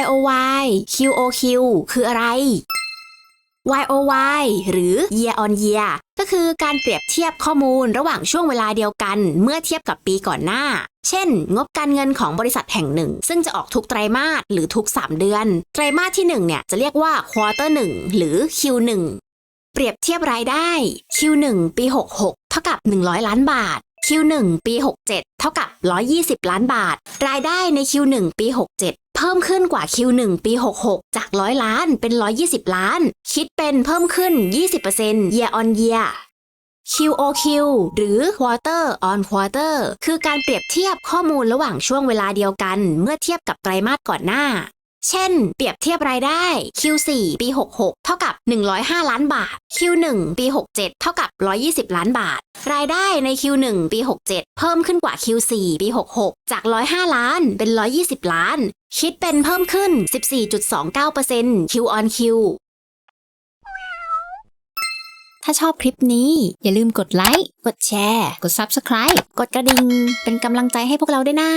YOY QOQ คืออะไร YOY หรือ Year on Year ก็คือการเปรียบเทียบข้อมูลระหว่างช่วงเวลาเดียวกัน เมื่อเทียบกับปีก่อนหน้า เช่น งบการเงินของบริษัทแห่งหนึ่ง ซึ่งจะออกทุกไตรมาสหรือทุก 3 เดือน ไตรมาสที่ 1 เนี่ยจะเรียกว่า Quarter 1 หรือ Q1 เปรียบเทียบรายได้ Q1 ปี 66 เท่ากับ 100 ล้านบาท Q1 ปี 67 เท่ากับ 120 ล้านบาท รายได้ใน Q1 ปี 67 เพิ่มขึ้นกว่า Q1 ปี 66 จาก 100 ล้านเป็น 120 ล้าน คิดเป็นเพิ่มขึ้น 20% year on year QOQ หรือ quarter on quarter คือการเปรียบเทียบข้อมูลระหว่างช่วงเวลาเดียวกัน เมื่อเทียบกับไตรมาสก่อนหน้า เช่น เปรียบเทียบรายได้ Q4 ปี 66 เท่ากับ 105 ล้านบาท Q1 ปี 67 เท่ากับ 120 ล้านบาท รายได้ใน Q1 ปี 67 เพิ่มขึ้นกว่า Q4 ปี 66 จาก 105 ล้านเป็น 120 ล้าน คิดเป็นเพิ่มขึ้น 14.29% Q on Q ถ้าชอบคลิปนี้ อย่าลืมกดไลค์ กดแชร์ กด Subscribe กดกระดิ่ง เป็นกำลังใจให้พวกเราด้วยนะ